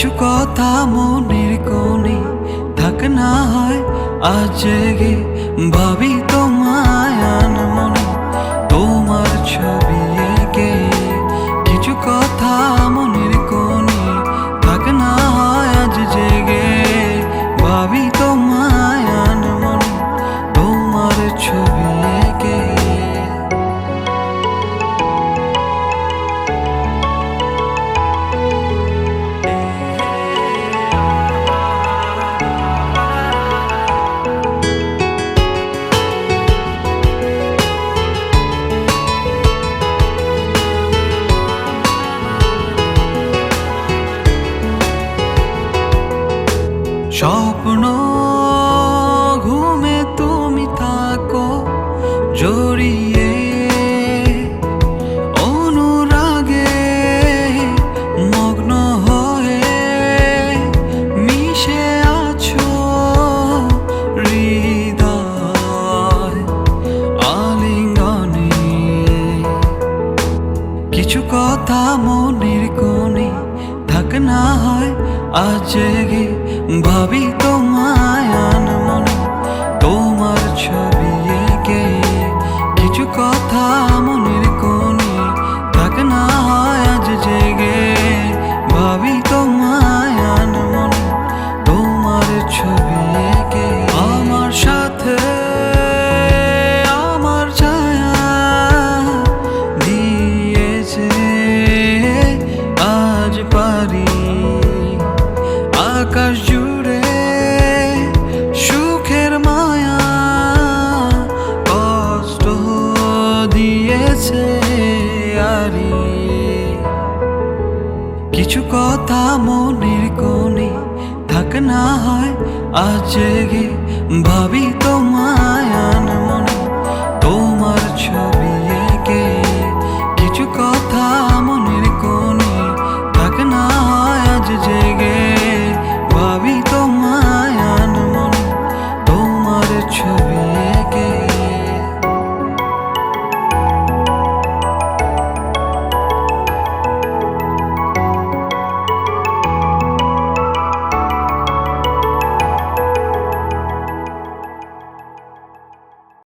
কিছু কথা মনের কোণে থাক না হয়, আজ জেগে ভাবি তোমায় আন মনে তোমার ছবি স্বপ্ন ঘুমে তুমি থাকো, জড়িয়ে অনুরাগে মগ্ন হয়ে মিশে আছো হৃদয় আলিঙ্গনে। কিছু কথা মনের কোণে থাক না হয়, আজ ভাবি তোমায় মনে তোমার ছবি এঁকে কিছু কথা মনের আকাশ জুড়ে সুখের মায়া কষ্ট দিয়েছে আরি। কিছু কথা মনের কোণে থাক না হয়, আজ ভাবি আন